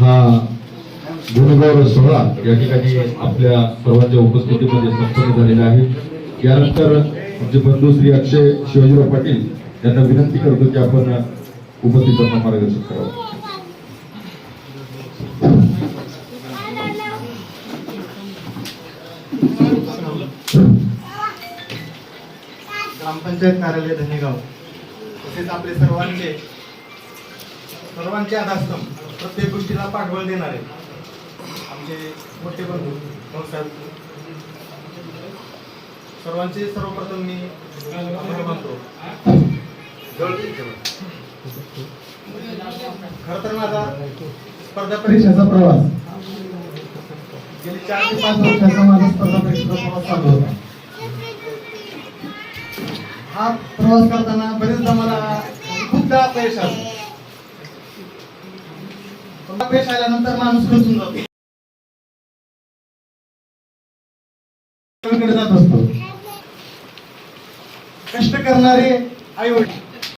हा. गुणगौरव सोहळा या ठिकाणी आपल्या सर्वांच्या उपस्थितीमध्ये संपन्न झालेला आहे. यानंतर आमचे बंधू श्री अक्षय शिवाजीराव पाटील यांना विनंती करतो की आपण उपस्थितांना मार्गदर्शन करावं. ग्रामपंचायत कार्यालय धनेगाव. तसेच आपले सर्वांचे सर्वांचे आधारस्तंभ प्रत्येक गोष्टीला पाठबळ देणारे आमचे मोठे बंधू भाऊसाहेब सर्वांचे सर्वप्रथम मी मानतो. खर तर माझा स्पर्धा परीक्षेचा प्रवास. गेली चार ते पाच वर्षाचा माझा स्पर्धा हा प्रवास करताना बरेचदा मला खूपदा अपयश आलं. अपयश आल्यानंतर माणूस खचून जातो. जात असतो. कष्ट करणारे आई वडील